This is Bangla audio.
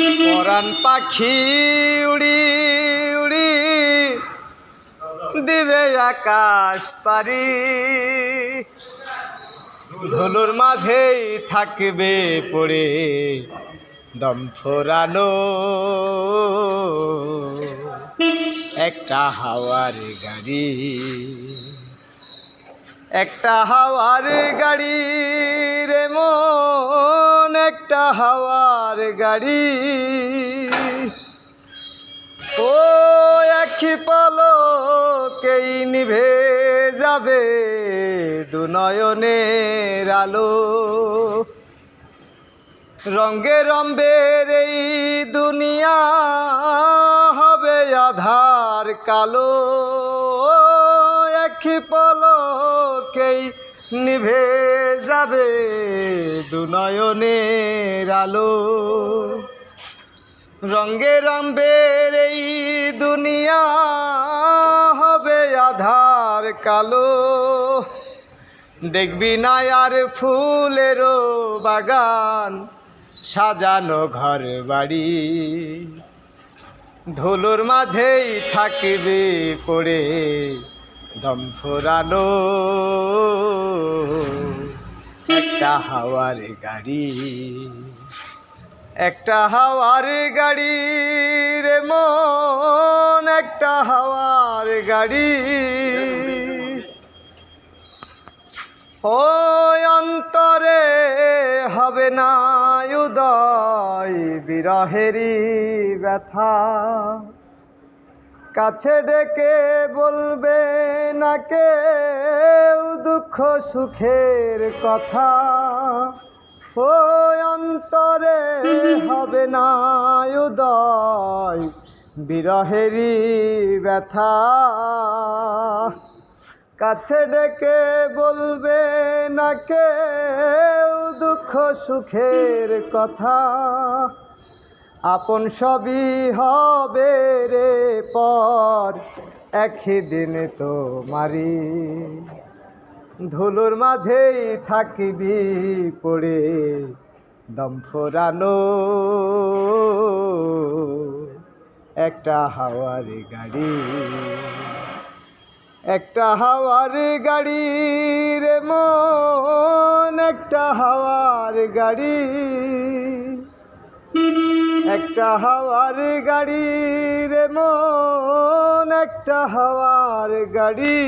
পরাণ পাখি উড়ি উড়ি। দিবে আকাশ পারি। ধনুর মাঝেই থাকবে পড়ে দম ফোরানো। একটা হাওয়ার গাড়ি, একটা হাওয়ার গাড়ি রে মন, একটা হাওয়ার গাড়ি। ও, একই পলকেই নিভে যাবে দু নয়নের আলো। রঙ্গে রম্বের এই দুনিয়া হবে আধার কালো। একই পলকেই নিভে যাবে দু নয়নের আলো। রঙ্গে রম্বের এই দুনিয়া হবে আধার কালো। দেখবি না আর ফুলেরও বাগান, সাজানো ঘর বাড়ি ধুলোর মাঝেই থাকবে পড়ে দম ফোরানো। একটা হাওয়ার গাড়ি। একটা হাওয়ার গাড়ি রে মন, একটা হাওয়ার গাড়ি। ও অন্তরে হবে না উদয়, বিরহেরই ব্যথা। কাছে ডেকে বলবে না কেউ দুঃখ সুখের কথা। ও অন্তরে হবে না উদয়, বিরহেরই ব্যথা। কাছে ডেকে বলবে না কেউ দুঃখ সুখের কথা। আপন সবই হবে রে পর। একই দিন তো মারি ধুলোর মাঝেই থাকিবি পড়ে দম ফোরানো। একটা হাওয়ার গাড়ি, একটা হাওয়ার গাড়ি রে মন, একটা হাওয়ার গাড়ি। একটা হাওয়ার গাড়ি রে মন একটা হাওয়ার গাড়ি।